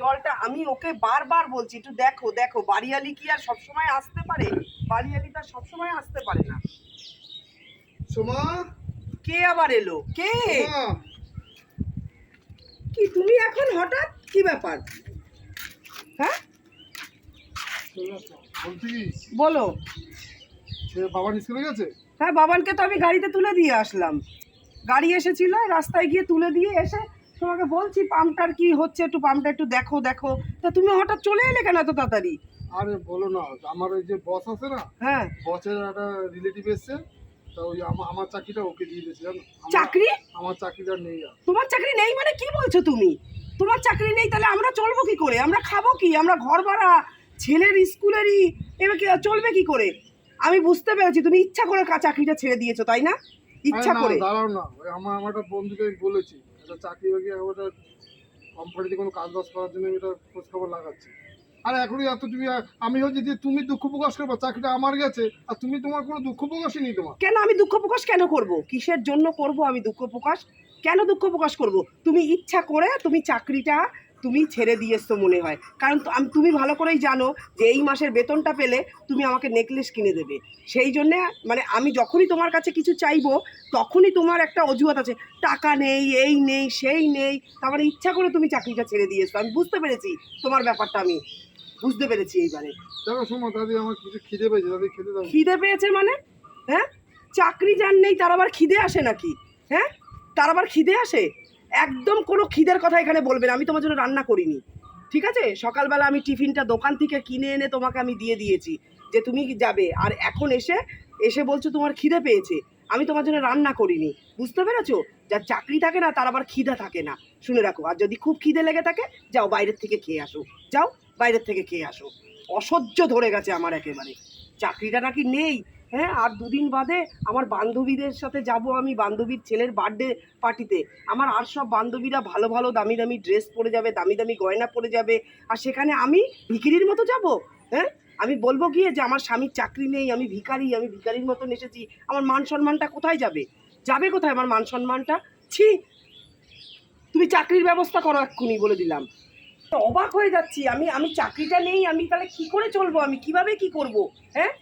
জলটা আমি ওকে বারবার বলছি একটু দেখো দেখো বাড়িয়ালি কি আর সবসময় আসতে পারে? বাড়িয়ালি তো আর সবসময় আসতে পারে না। সোমা? কে আবার এলো? কে? কি তুমি এখন হঠাৎ? কি ব্যাপার? হ্যাঁ? বলো। সে বাবার স্কুলে গেছে? হ্যাঁ বাবানকে তো আমি গাড়িতে তুলে দিয়ে আসলাম। গাড়ি এসেছিল রাস্তায় গিয়ে তুলে দিয়ে এসে তোমাকে বলছি পাম্পটার কি হচ্ছে একটু পাম্পটা একটু দেখো দেখো। তা তুমি হঠাৎ চলে এলে কেন এত তাড়াতাড়ি? আরে বলো না আমার ওই যে বস আছে না হ্যাঁ। বসের একটা রিলেটিভ এসছে তা ওই আমার চাকরিটা ওকে দিয়ে দিয়েছে জানো? চাকরি? আমার চাকরিটা নেই আর। তোমার চাকরি নেই মানে কি বলছো তুমি? তোমার চাকরি নেই তাহলে আমরা চলবো কি করে? আমরা খাব কি? আমরা ঘর ভাড়া ছেলের স্কুলেরই এবার কি চলবে কি করে? আমি বুঝতে পেরেছি তুমি ইচ্ছা করে চাকরিটা ছেড়ে দিয়েছ তাই না? ইচ্ছা করে। দাঁড়াও না। আমার আমার একটা বন্ধুকে আমি বলেছি একটা চাকরি বাকরি কোম্পানিতে কোনো কাজ বাজ করার জন্য আমি এটা খোঁজ খবর লাগাচ্ছি। আর এখনই এত তুমি আমি হচ্ছে যে তুমি দুঃখ প্রকাশ করব চাকরিটা আমার গেছে আর তুমি তোমার কোনো দুঃখ প্রকাশই নেই তোমার। কেন আমি দুঃখ প্রকাশ কেন করব? কিসের জন্য করব আমি দুঃখ প্রকাশ? কেন দুঃখ প্রকাশ করব? তুমি ইচ্ছা করে তুমি চাকরিটা তুমি ছেড়ে দিয়েছ মনে হয়। কারণ আমি তুমি ভালো করেই জানো যে এই মাসের বেতনটা পেলে তুমি আমাকে নেকলেস কিনে দেবে। সেই জন্যে মানে আমি যখনই তোমার কাছে কিছু চাইব তখনই তোমার একটা অজুহাত আছে। টাকা নেই এই নেই সেই নেই। তার মানে ইচ্ছা করে তুমি চাকরিটা ছেড়ে দিয়েছ। আমি বুঝতে পেরেছি তোমার ব্যাপারটা আমি। বুঝতে পেরেছি এইবারে। দেখো শোনো দাদি আমার কিছু খিদে পেয়েছে দাদি খেতে দাও। খিদে পেয়েছে মানে? হ্যাঁ? চাকরি যার নেই তার আবার খিদে আসে নাকি? হ্যাঁ? তার আবার খিদে আসে? একদম কোনো খিদের কথা এখানে বলবে না। আমি তোমার জন্য রান্না করিনি। ঠিক আছে? সকালবেলা আমি টিফিনটা দোকান থেকে কিনে এনে তোমাকে আমি দিয়ে দিয়েছি যে তুমি যাবে। আর এখন এসে এসে বলছো তোমার খিদে পেয়েছে। আমি তোমার জন্য রান্না করিনি। বুঝতে পেরেছ? যার চাকরি থাকে না, তার আবার খিদা থাকে না। শুনে রাখো। আর যদি খুব খিদে লেগে থাকে, যাও বাইরের থেকে খেয়ে আসো। যাও বাইরের থেকে খেয়ে আসো। অসহ্য ধরে গেছে আমার একেবারে। চাকরিটা নাকি নেই। হ্যাঁ আর দুদিন বাদে আমার বান্ধবীদের সাথে যাব আমি, বান্ধবীর ছেলের বার্থডে পার্টিতে আমার আর সব বান্ধবীরা ভালো ভালো দামি দামি ড্রেস পরে যাবে, দামি দামি গয়না পরে যাবে। আর সেখানে আমি ভিখিরির মতো যাব হ্যাঁ? আমি বলব গিয়ে যে আমার স্বামীর চাকরি নেই, আমি ভিখারি, আমি ভিখারির মতন এসেছি। আমার মান সম্মানটা কোথায় যাবে? যাবে কোথায় আমার মান সম্মানটা? ছি, তুমি চাকরির ব্যবস্থা করো এক্ষুনি বলে দিলাম। অবাক হয়ে যাচ্ছি, আমি আমি চাকরিটা নেই, আমি তাহলে কি করে চলবো? আমি কীভাবে কি করব? হ্যাঁ?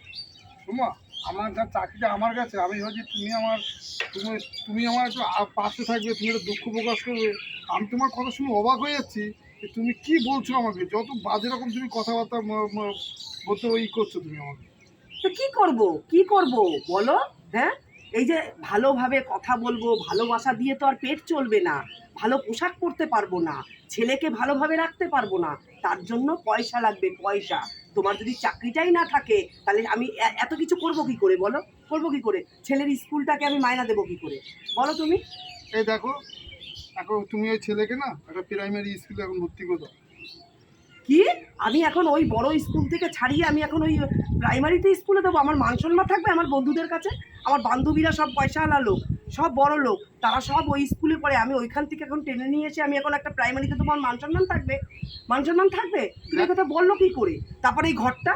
আমার যা চাকরিটা আমার কাছে, আমি ভাবছি তুমি আমার, তুমি তুমি আমার একটু পাশে থাকবে, তুমি একটু দুঃখ প্রকাশ করবে। আমি তোমার কথা শুনে অবাক হয়ে যাচ্ছি যে তুমি কি বলছো আমাকে? যত বাজে রকম তুমি কথাবার্তা বলতে ওই করছ তুমি আমাকে। তো কি করব? কি করব? বলো হ্যাঁ? এই যে ভালোভাবে কথা বলব, ভালোবাসা দিয়ে তো আর পেট চলবে না, ভালো পোশাক পরতে পারব না, ছেলেকে ভালোভাবে রাখতে পারব না, তার জন্য পয়সা লাগবে, পয়সা। তোমার যদি চাকরিটাই না থাকে, তাহলে আমি এত কিছু করব কি করে বলো? করব কি করে? ছেলের স্কুলটাকে আমি মায়না দেবো কি করে? বলো তুমি। এই দেখো, এখন তুমি ওই ছেলেকে না একটা প্রাইমারি স্কুলে এখন ভর্তি করে কি? আমি এখন ওই বড় স্কুল থেকে ছাড়িয়ে আমি এখন ওই প্রাইমারিতে স্কুলে দেবো। আমার মান সম্মান থাকবে আমার বন্ধুদের কাছে? আমার বান্ধবীরা সব পয়সাওয়ালা লোক সব বড় লোক তারা সব ওই স্কুলে পড়ে। আমি ওইখান থেকে এখন টেনে নিয়ে এসে আমি এখন একটা প্রাইমারিতে তোমার মান সম্মান থাকবে। মান সম্মান থাকবে? তুমি এই কথা বলল কি করে? তারপরে এই ঘরটা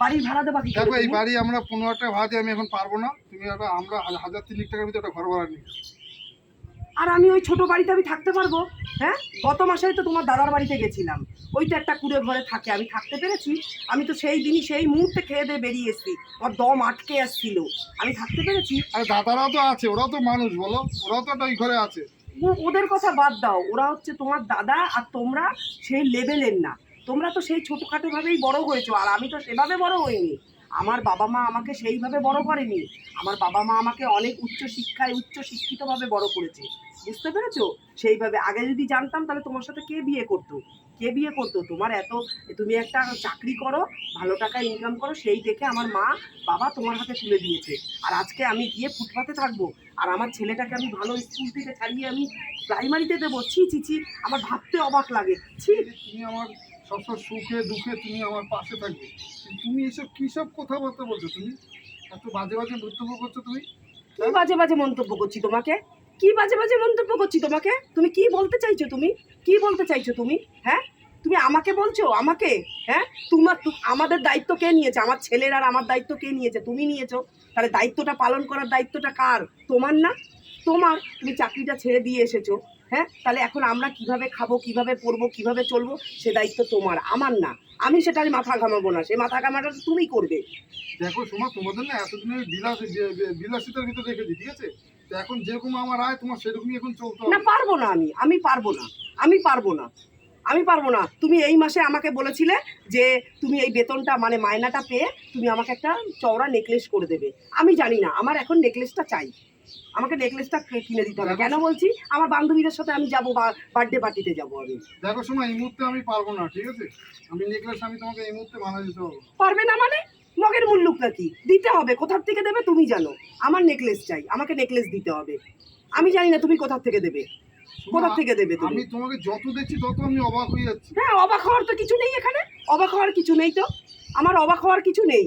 বাড়ির ভাড়া দেবা কি দেখো এই বাড়ি আমরা পনেরো টাকা ভাড়া দিয়ে আমি এখন পারব না। তুমি আমরা হাজার- তিনিক টাকার ভিতরে একটা ঘর ভাড়া নিই আর আমি ওই ছোট বাড়িতে আমি থাকতে পারব হ্যাঁ? গত মাসে তো তোমার দাদার বাড়িতে গেছিলাম। ওইটা একটা কুড়ে ঘরে থাকে আমি থাকতে পেরেছি। আমি তো সেই দিনই সেই মুহূর্তে খেয়ে দিয়ে বেরিয়ে এসেছি। আমার দম আটকে আসছিল। আমি থাকতে পেরেছি। আরে দাদারাও তো আছে ওরাও তো মানুষ বলো। ওরাও তো একটা ওই ঘরে আছে। ওদের কথা বাদ দাও। ওরা হচ্ছে তোমার দাদা আর তোমরা সেই লেভেলের না। তোমরা তো সেই ছোটোখাটোভাবেই বড় হয়েছো আর আমি তো সেভাবে বড় হইনি। আমার বাবা মা আমাকে সেইভাবে বড় করেনি। আমার বাবা মা আমাকে অনেক উচ্চ শিক্ষায় উচ্চ শিক্ষিতভাবে বড় করেছে। বুঝতে পেরেছ? সেইভাবে। আগে যদি জানতাম তাহলে তোমার সাথে কে বিয়ে করতো? কে বিয়ে করতো? তোমার এত তুমি একটা চাকরি করো ভালো টাকা ইনকাম করো সেই দেখে আমার মা বাবা তোমার হাতে তুলে দিয়েছে। আর আজকে আমি গিয়ে ফুটপাতে থাকব আর আমার ছেলেটাকে আমি ভালো স্কুল থেকে ছাড়িয়ে আমি প্রাইমারিতে দেবো। ছি ছি ছি আমার ভাবতে অবাক লাগে। ছি। তুমি আমার সবসময় সুখে দুঃখে তুমি আমার পাশে থাকবে। তুমি এসব কী সব কথাবার্তা বলছো? তুমি এত বাজে বাজে মন্তব্য করছ তুমি? কি বাজে বাজে মন্তব্য করছি তোমাকে? কি বাজে বাজে মন্তব্য করছি তোমাকে? তুমি কি বলতে চাইছো তুমি? কি বলতে চাইছো তুমি? হ্যাঁ? তুমি আমাকে বলছো? আমাকে? হ্যাঁ? তোমার আমাদের দায়িত্ব কে নিয়েছে? আমার ছেলের আর আমার দায়িত্ব কে নিয়েছে? তুমি নিয়েছো। তাহলে দায়িত্বটা পালন করার দায়িত্বটা কার? তোমার না? তোমার তুমি চাকরিটা ছেড়ে দিয়ে এসেছ। হ্যাঁ তাহলে এখন আমরা কীভাবে খাব কীভাবে পড়ব কীভাবে চলবো সে দায়িত্ব তোমার আমার না। আমি সেটার মাথা ঘামাবো না সে মাথা ঘামাটা তুমি করবে। দেখো সোমা তোমাদের না এতদিনের বিলাস বিলাসিতার ভিতরে রেখেছি ঠিক আছে? এখন যেরকম আমার আয় তোমার সেরকমই এখন চলতে না পারব না আমি আমি পারব না আমি পারব না আমি পারব না। তুমি এই মাসে আমাকে বলেছিলে যে তুমি এই বেতনটা মানে মায়নাটা পেয়ে তুমি আমাকে একটা চওড়া নেকলেস করে দেবে। আমি জানি না আমার এখন নেকলেসটা চাই। আমাকে নেকলেসটা কিনে দিতে হবে। কেন বলছি? আমার বান্ধবীদের সাথে আমি যাব বার্থডে পার্টিতে যাব আমি। দেখো সময় এই মুহূর্তে আমি পারব না ঠিক আছে? আমি নেকলেস আমি তোমাকে এই মুহূর্তে বানা দিতে পারব পারবে না মানে? মগের মুল্লুকটা কি? দিতে হবে। কোথার থেকে দেবে তুমি জানো। আমার নেকলেস চাই। আমাকে নেকলেস দিতে হবে। আমি জানি না তুমি কোথার থেকে দেবে। কোথার থেকে দেবে তুমি? আমি তোমাকে যত দেখছি তত আমি অবাক হয়ে যাচ্ছি। হ্যাঁ অবাক হওয়ার তো কিছু নেই এখানে। অবাক হওয়ার কিছু নেই তো। আমার অবাক হওয়ার কিছু নেই।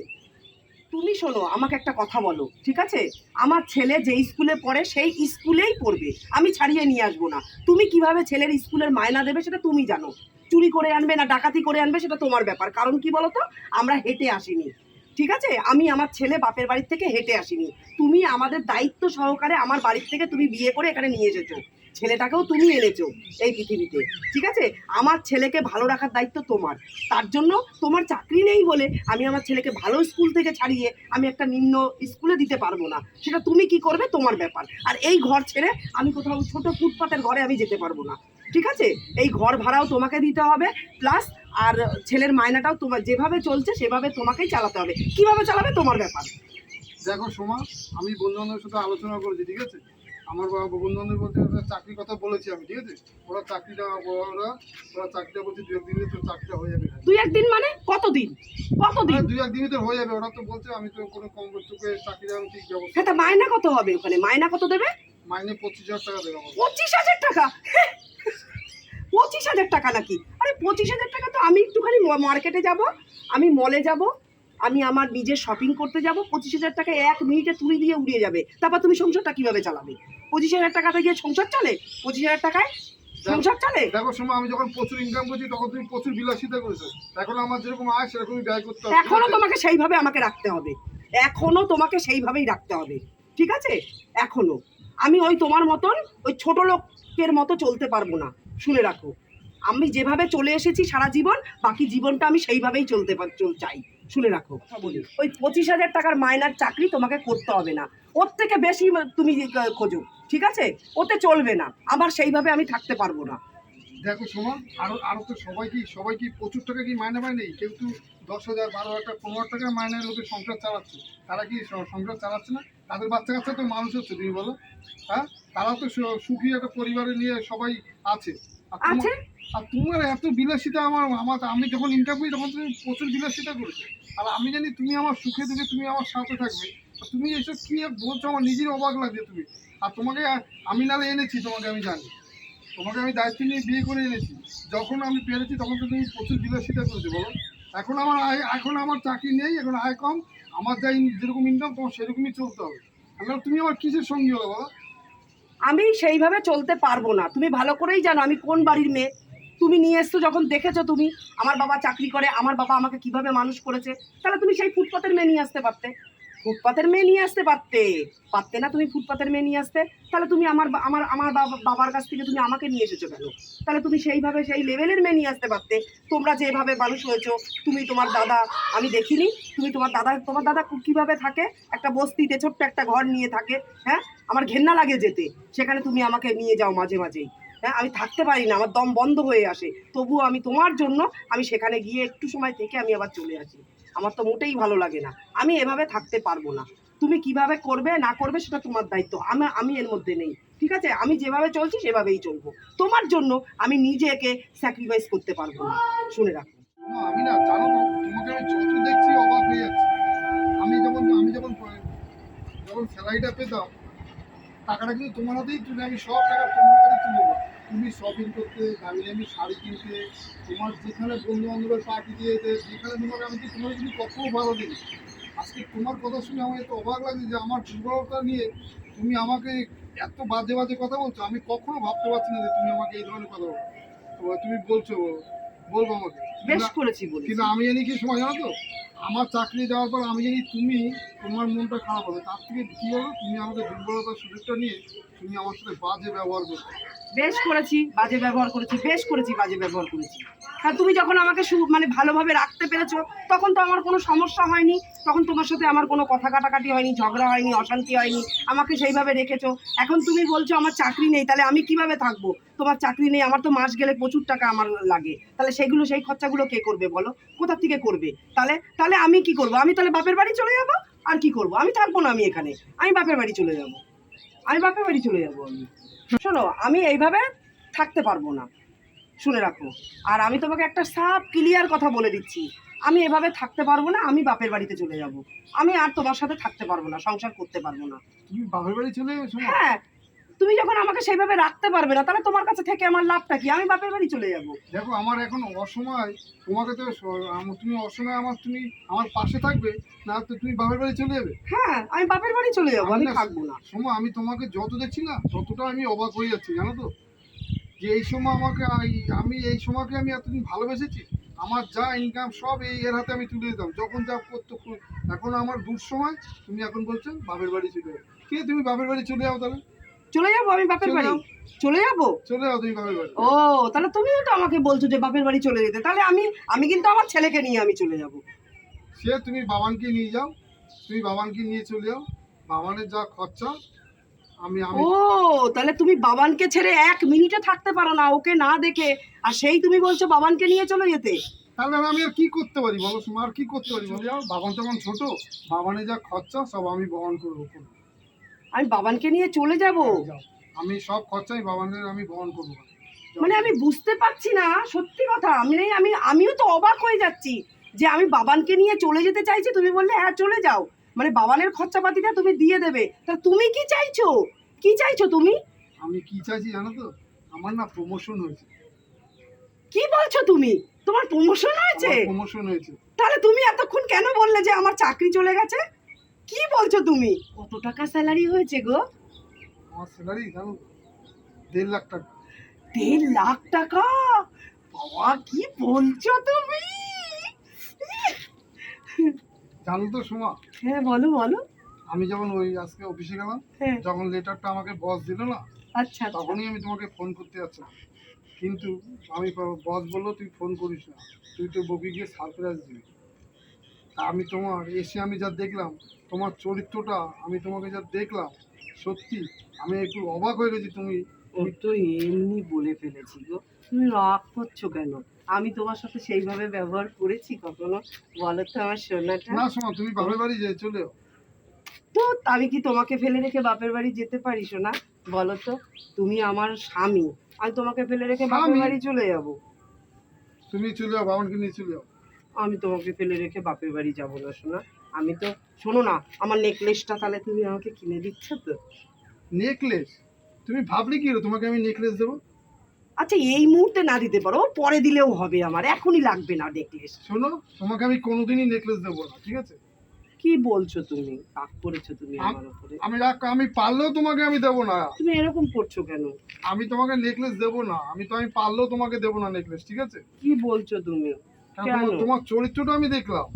তুমি শোনো, আমাকে একটা কথা বলো, ঠিক আছে? আমার ছেলে যে স্কুলে পড়ে, সেই স্কুলেই পড়বে। আমি ছাড়িয়ে নিয়ে আসব না। তুমি কীভাবে ছেলের স্কুলের মায়না দেবে সেটা তুমি জানো। চুরি করে আনবে না ডাকাতি করে আনবে সেটা তোমার ব্যাপার। কারণ কি বলো তো আমরা হেঁটে আসিনি। ঠিক আছে? আমি আমার ছেলে বাপের বাড়ির থেকে হেঁটে আসিনি। তুমি আমাদের দায়িত্ব সহকারে আমার বাড়ির থেকে তুমি বিয়ে করে এখানে নিয়ে এসেছ। ছেলেটাকেও তুমি এনেছো এই পৃথিবীতে, ঠিক আছে? আমার ছেলেকে ভালো রাখার দায়িত্ব তোমার। তার জন্য তোমার চাকরি নেই বলে আমি আমার ছেলেকে ভালো স্কুল থেকে ছাড়িয়ে আমি একটা নিম্ন স্কুলে দিতে পারব না। সেটা তুমি কি করবে? তোমার ব্যাপার। আর এই ঘর ছেড়ে আমি কোথাও ছোট ফুটপাতের ঘরে আমি যেতে পারব না। ঠিক আছে? এই ঘর ভাড়াও তোমাকে দিতে হবে, প্লাস আর ছেলের মায়নাটাও তোমার যেভাবে চলছে সেভাবে তোমাকেই চালাতে হবে। কীভাবে চালাবে? তোমার ব্যাপার। দেখো সোমা, আমি বন্ধু বান্ধবের সাথে আলোচনা করেছি, ঠিক আছে? আমার বন্ধু বান্ধব বলতে ওরা চাকরির কথা বলেছি আমি ঠিক আছে? ওরা চাকরিটা ওরা ওরা চাকরিটা বলছে দু একদিনে তো চাকরিটা হয়ে যাবে। দুই একদিন মানে কতদিন? কতদিন? হ্যাঁ, দুই একদিনে তো হয়ে যাবে। ওরা তো বলছে আমি তো কোনো কম তোকে চাকরিটা আমি ঠিক হ্যাঁ তা মায়না কত হবে ওখানে? মায়না কত দেবে? মাইনে পঁচিশ হাজার টাকা দেবে আমাকে পঁচিশ হাজার টাকা? পঁচিশ হাজার টাকা নাকি? আরে পঁচিশ হাজার টাকা তো আমি একটুখানি মার্কেটে যাব আমি মলে যাব আমি আমার নিজের শপিং করতে যাব পঁচিশ হাজার টাকা এক মিনিটে তুলি দিয়ে উড়িয়ে যাবে। তারপর তুমি সংসারটা কীভাবে চালাবে? পঁচিশ হাজার টাকাতে গিয়ে সংসার চলে? পঁচিশ হাজার টাকায় সংসার চলে? দেখো সময় আমি যখন প্রচুর ইনকাম করছি তখন তুমি প্রচুর বিলাসিতা করেছ। এখন আমার যেরকম আয় সেরকমই ব্যয় করতে হবে। এখনও তোমাকে সেইভাবে আমাকে রাখতে হবে। এখনও তোমাকে সেইভাবেই রাখতে হবে। ঠিক আছে? এখনও। আমি ওই তোমার মতন ওই ছোট লোকের মতো চলতে পারব না। শুনে রাখো। আমি যেভাবে চলে এসেছি সারা জীবন বাকি জীবনটা আমি সেইভাবেই চলতে চাই। শুনে রাখো। ওই পঁচিশ হাজার টাকার মায়নার চাকরি তোমাকে করতে হবে না। ওর থেকে বেশি তুমি খোঁজো ঠিক আছে? ওতে চলবে না। আবার সেইভাবে আমি থাকতে পারব না। দেখো সোমা আরও আরও তো সবাই কি সবাই কি প্রচুর টাকা কি মাইনে পায় নেই? কেউ তো দশ হাজার বারো হাজার টাকা পনেরো হাজার টাকা মাইনের লোকে সংসার চালাচ্ছে। তারা কি সংসার চালাচ্ছে না? তাদের বাচ্চা কাচ্চা তো মানুষ হচ্ছে তুমি বলো। হ্যাঁ? তারা তো সুখী একটা পরিবারে নিয়ে সবাই আছে। আছে? আর তোমার এত বিলাসিতা আমার আমার আমি যখন করি তখন তুমি প্রচুর বিলাসিতা করেছ। আর আমি জানি তুমি আমার সুখে দুঃখে তুমি আমার সাথে থাকবে। তুমি এসব কি বলছো? আমার নিজের অবাক লাগছে তুমি। আর তোমাকে আমি নালে এনেছি, তোমাকে আমি জানি। তোমাকে আমি দায়িত্ব নিয়ে বিয়ে করে এনেছি। যখন আমি পেরেছি, তখন তো তুমি প্রচুর বিলাসিতা করেছ, বলো। এখন আমার আয়, এখন আমার চাকরি নেই, এখন আয় কম। আমার যাই যেরকম ইনকাম তোমার সেরকমই চলতে হবে। তাহলে তুমি আমার কিসের সঙ্গী হলো, বলো? আমি সেইভাবে চলতে পারব না। তুমি ভালো করেই জানো আমি কোন বাড়ির মেয়ে। তুমি নিয়ে এসছো, যখন দেখেছ তুমি, আমার বাবা চাকরি করে, আমার বাবা আমাকে কীভাবে মানুষ করেছে, তাহলে তুমি সেই ফুটপাতের মেয়ে নিয়ে আসতে পারতে। ফুটপাতের মেয়ে নিয়ে আসতে পারতে। পারতে না তুমি ফুটপাতের মেয়ে নিয়ে আসতে, তাহলে তুমি আমার আমার আমার বাবা- বাবার কাছ থেকে তুমি আমাকে নিয়ে এসেছ কেন? তাহলে তুমি সেইভাবে সেই লেভেলের মেয়ে নিয়ে আসতে পারতে। তোমরা যেভাবে মানুষ হয়েছো, তুমি তোমার দাদা, আমি দেখিনি, তুমি তোমার দাদা তোমার দাদা কীভাবে থাকে? একটা বস্তিতে ছোট্ট একটা ঘর নিয়ে থাকে হ্যাঁ? আমার ঘেন্না লাগে যেতে। সেখানে তুমি আমাকে নিয়ে যাও মাঝে, মাঝেই। হ্যাঁ আমি থাকতে পারি না, আমার দম বন্ধ হয়ে আসে। তবুও আমি তোমার জন্য আমি সেখানে গিয়ে একটু সময় থেকে আমি আবার চলে আসি। আমার তো মোটেই ভালো লাগে না। আমি এভাবে থাকতে পারব না। তুমি কীভাবে করবে, না করবে সেটা তোমার দায়িত্ব। আমি আমি এর মধ্যে নেই। ঠিক আছে? আমি যেভাবে চলছি সেভাবেই চলবো। তোমার জন্য আমি নিজেকে স্যাক্রিফাইস করতে পারব না। শুনে রাখো। আমি না, জানো তোমাকে আমি দেখছি অবাক হয়ে যাচ্ছি। আমি যখন আমি যখন যখন স্যালারিটা পেতাম টাকাটা কিন্তু তোমার হাতেই তুলে আমি সব টাকা তোমার হাতেই তুলে দেবো। তুমি শপিং করতে দামি দামি শাড়ি কিনতে তোমার যেখানে বন্ধু বান্ধবের পার্টি দিয়ে যেতে যেখানে তোমাকে আমি কি তোমার কিন্তু কখনো ভালো দিই আজকে তোমার কথা শুনে আমার এত অবাক লাগছে যে আমার দুর্বলতা নিয়ে তুমি আমাকে এত বাজে বাজে কথা বলছো আমি কখনো ভাবতে পারছি না যে তুমি আমাকে এই ধরনের কথা বলো তুমি বলছো বলব আমাকে। বেশ করেছি কিন্তু আমি জানি কি সময় জানো তো? আমার চাকরি দেওয়ার পর আমি জানি তুমি তোমার মনটা খারাপ হবে। তার থেকে কী হবে তুমি আমাকে দুর্বলতার সুযোগটা নিয়ে তুমি আমার বাজে ব্যবহার করছ বেশ করেছি, বাজে ব্যবহার করেছি, বেশ করেছি, বাজে ব্যবহার করেছি। আর তুমি যখন আমাকে মানে ভালোভাবে রাখতে পেরেছ, তখন তো আমার কোনো সমস্যা হয়নি, তখন তোমার সাথে আমার কোনো কথা কাটাকাটি হয়নি, ঝগড়া হয়নি, অশান্তি হয়নি, আমাকে সেইভাবে রেখেছো। এখন তুমি বলছো আমার চাকরি নেই, তাহলে আমি কীভাবে থাকব? তোমার চাকরি নেই, আমার তো মাস গেলে প্রচুর টাকা আমার লাগে। তাহলে সেগুলো, সেই খরচাগুলো কে করবে বলো? কোথা থেকে করবে? তাহলে তাহলে আমি কি করব? আমি তাহলে বাপের বাড়ি চলে যাব? আর কি করব? আমি থাকব না আমি এখানে, আমি বাপের বাড়ি চলে যাব। আমি বাপের বাড়ি চলে যাব আমি। শোনো আমি এইভাবে থাকতে পারব না। শুনে রাখো। আর আমি তোমাকে একটা সাফ ক্লিয়ার কথা বলে দিচ্ছি। আমি এভাবে থাকতে পারব না আমি বাপের বাড়িতে চলে যাব। আমি আর তোমার সাথে থাকতে পারব না সংসার করতে পারব না। তুমি বাপের বাড়ি চলে হ্যাঁ তুমি যখন আমাকে সেইভাবে রাখতে পারবে না তাহলে তোমার কাছে থেকে আমার লাভটা কি? আমি বাপের বাড়ি চলে যাব। দেখো আমার এখন অসময়। তোমাকে তো তুমি অসময় আমার তুমি আমার পাশে থাকবে না তো তুমি বাপের বাড়ি চলে যাবে? হ্যাঁ আমি বাপের বাড়ি চলে যাব আমি থাকব না। সময় আমি তোমাকে যত দেখছি না ততটা আমি অবাক হয়ে যাচ্ছি জানো তো? যে এই সময় আমাকে আমি এই সময়কে আমি এতদিন ভালোবেসেছি। আমার যা ইনকাম সব এই এর হাতে আমি তুলে দিতাম। যখন যা করতো এখন আমার দূর সময় তুমি এখন বলছো বাপের বাড়ি চলে যাবে। কে তুমি বাপের বাড়ি চলে যাও তাহলে? চলে যাব আমি বাপের বাড়ি? চলে যাব? চলে যাও তুমি বাপের বাড়ি। ও তাহলে তুমিও তো আমাকে বলছো যে বাপের বাড়ি চলে যেতে। তাহলে আমি আমি কিন্তু আমার ছেলেকে নিয়ে আমি চলে যাব। সে তুমি বাবানকে নিয়ে যাও। তুমি বাবানকে নিয়ে চলে যাও। বাবানের যা খরচা আমি ও তাহলে তুমি বাবানকে ছেড়ে এক মিনিটে থাকতে পারো না ওকে না দেখে। আর সেই তুমি বলছো বাবানকে নিয়ে চলে যেতে? তাহলে আমি আর কি করতে পারি বলো? আর কি করতে পারি বলো? যাও বাবান তখন ছোট। বাবানের যা খরচা সব আমি বহন করব। আমি বাবানকে নিয়ে চলে যাব। আমি সব খরচাই বাবানের আমি বহন করব মানে আমি বুঝতে পারছি না সত্যি কথা। আমি আমি আমিও তো অবাক হয়ে যাচ্ছি যে আমি বাবানকে নিয়ে চলে যেতে চাইছি। তুমি বললে হ্যাঁ চলে যাও। মানে বাবানের খরচাপাতিটা তুমি দিয়ে দেবে। তা তুমি কি চাইছো? কি চাইছো তুমি? আমি কি চাইছি জানো তো? আমার না প্রমোশন হয়েছে। কি বলছো তুমি? তোমার প্রমোশন হয়েছে? প্রমোশন হয়েছে। তাহলে তুমি এতক্ষণ কেন বললে যে আমার চাকরি চলে গেছে? কি বলছো তুমি? কত টাকা স্যালারি হয়েছে গো? আমার স্যালারি জানো দেড় লাখ টাকা। দেড় লাখ টাকা? বাবা কি বলছো তুমি? জানো তো সোমা হ্যাঁ বলো বলো। আমি যখন ওই আজকে অফিসে গেলাম হ্যাঁ। যখন লেটারটা আমাকে বস দিল না আচ্ছা আচ্ছা। তখনই আমি তোমাকে ফোন করতে যাচ্ছিলাম। কিন্তু আমি বস বলল তুই ফোন করিস না। তুই তো ববি গিয়ে সারপ্রাইজ দিবি। তা আমি তোমার এসে আমি যা দেখলাম তোমার চরিত্রটা আমি তোমাকে যা দেখলাম সত্যি আমি একটু অবাক হয়ে গেছি তুমি। ও তো এমনি বলে ফেলেছি গো। তুমি রাগ করছ কেন? আমি তোমার সাথে সেইভাবে ব্যবহার করেছি কখনো? বলো তো আমার সোনাটা। না শোনা তুমি বাপের বাড়ি তো আমি কি তোমাকে ফেলে রেখে বাপের বাড়ি যেতে পারি সোনা? বলো তো তুমি আমার স্বামী। আমি তোমাকে ফেলে রেখে বাপের বাড়ি চলে যাব। তুমি চলে যাও বাবানকে নিয়ে চলে যাও। আমি তোমাকে ফেলে রেখে বাপের বাড়ি যাব না সোনা। আমি তো শোনো না আমার নেকলেসটা তাহলে তুমি আমাকে কিনে দিচ্ছ তো। নেকলেস তুমি ভাবলে কি তোমাকে আমি নেকলেস দেবো? আচ্ছা এই মুহূর্তে না দিতে পারো পরে দিলেও হবে আমার এখনই লাগবে না নেকলেস শোনো তোমাকে আমি কোনোদিনই নেকলেস দেবো না ঠিক আছে? কি বলছো তুমি? রাগ করেছ তুমি আমার উপরে। আমি রাখ আমি পারলেও তোমাকে আমি দেবো না। তুমি এরকম করছ কেন? আমি তোমাকে নেকলেস দেবো না আমি তো আমি পারলেও তোমাকে দেবো না নেকলেস ঠিক আছে? কি বলছো তুমি? তোমার চরিত্রটা আমি দেখলাম।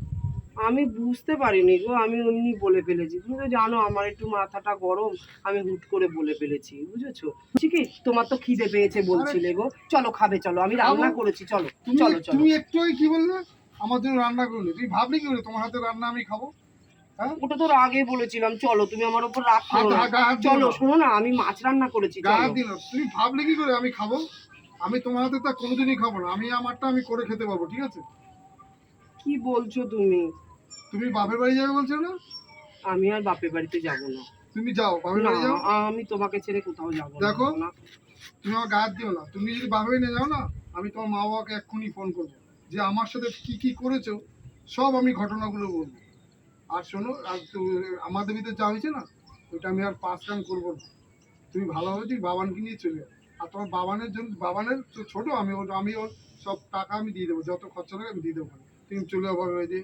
আমি বুঝতে পারিনি গো আমি এমনি বলে ফেলেছি। তুমি তো জানো আমার একটু মাথাটা গরম আমি হুট করে বলে ফেলেছি বুঝেছ? ঠিক আছে তোমার তো খিদে পেয়েছে বলছিলে গো। চলো খাবে চলো আমি রান্না করেছি চলো তুমি চলো চলো। তুমি একটু কি বললে? আমার জন্য রান্না করলে। তুমি ভাবলি কি তোমার হাতে রান্না আমি খাব। হ্যাঁ? ওটা তো আগে বলেছিলাম চলো তুমি আমার উপর রাগ করো চলো শোনো না আমি মাছ রান্না করেছি তুমি ভাবলে কি করে আমি খাব? আমি তোমার হাতে তা কোনোদিনই খাব না। আমি আমারটা আমি করে খেতে পারব ঠিক আছে? কি বলছো তুমি? তুমি বাপের বাড়ি যাবে বলছো না? আমি আর বাপের বাড়িতে যাব না। তুমি যাও বাপের বাড়ি যাও। আমি তোমাকে ছেড়ে কোথাও যাব না, দেখো। তুমি আমার গায়ে দিও না। তুমি যদি বাপের বাড়ি না যাও না আমি তোমার মা বাবাকে এক্ষুনি ফোন করব। যে আমার সাথে কি কি করেছ সব আমি ঘটনাগুলো বলব। আর শোনো আর তো- আমাদের ভিতরে যা হয়েছে না ওটা আমি আর পাঁচ রান করব না। তুমি ভালোভাবে তুই বাবানকে নিয়ে চলে যাও। আর তোমার বাবানের জন্য বাবানের তো ছোট আমি ওর আমি ওর সব টাকা আমি দিয়ে দেবো যত খরচা লাগে আমি দিয়ে দেবো। তুমি চলে যাও বাপের বাড়ি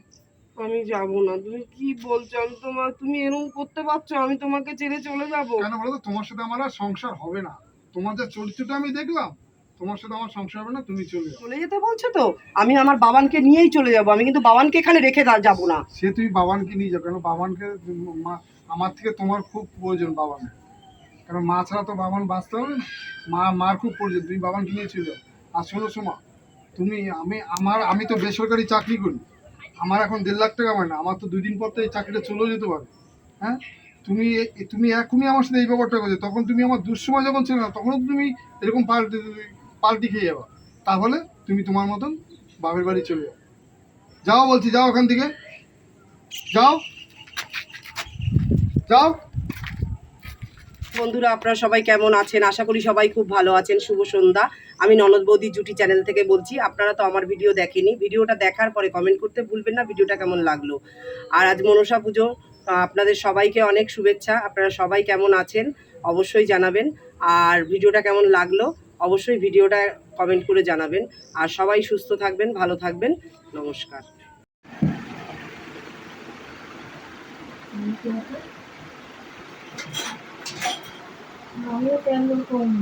আমি যাব না। তুমি কি বলছো? আমি তোমার তুমি এরকম করতে পারছ? আমি তোমাকে ছেড়ে চলে যাব? কেন বলো তো? তোমার সাথে আমার আর সংসার হবে না। তোমার যা চরিত্রটা আমি দেখলাম তোমার সাথে আমার সংসার হবে না তুমি চলে যাও। চলে যেতে বলছো তো? আমি আমার বাবানকে নিয়েই চলে যাব। আমি কিন্তু বাবানকে এখানে রেখে যাব না। সে তুমি বাবানকে নিয়ে যাও। কেন বাবানকে মা- আমার থেকে তোমার খুব প্রয়োজন বাবানের। কারণ মা ছাড়া তো বাবান বাঁচতে হবে না? মা মার খুব প্রয়োজন। তুমি বাবানকে নিয়ে ছিল আর শোনো শোমা তুমি আমি আমার আমি তো বেসরকারি চাকরি করি। আমার এখন দেড় লাখ টাকা হয় না, আমার তো দুই দিন পর তো এই চাকরিটা চলেও যেতে পারে। হ্যাঁ? তুমি তুমি এখনই আমার সাথে এই ব্যাপারটা করছ, তখন তুমি আমার দুঃসময় যখন ছিল না, তখনও তুমি এরকম পাল্টি পাল্টি খেয়ে যাবা। তাহলে তুমি তোমার মতন বাপের বাড়ি চলে যাও। যাও বলছি, যাও ওখান থেকে। যাও। যাও। বন্ধুরা, আপনারা সবাই কেমন আছেন? আশা করি সবাই খুব ভালো আছেন। শুভ সন্ধ্যা। আমি ননদ বৌদি জুটি চ্যানেল থেকে বলছি, আপনারা তো আমার ভিডিও দেখেনি ভিডিওটা দেখার পরে কমেন্ট করতে ভুলবেন না, ভিডিওটা কেমন লাগল? আর আজ মনসা পুজো আপনাদের সবাইকে অনেক শুভেচ্ছা। আপনারা সবাই কেমন আছেন? অবশ্যই জানাবেন। আর ভিডিওটা কেমন লাগল? অবশ্যই ভিডিওটা কমেন্ট করে জানাবেন। আর সবাই সুস্থ থাকবেন, ভালো থাকবেন। নমস্কার। আমিও প্যান্ডেল করব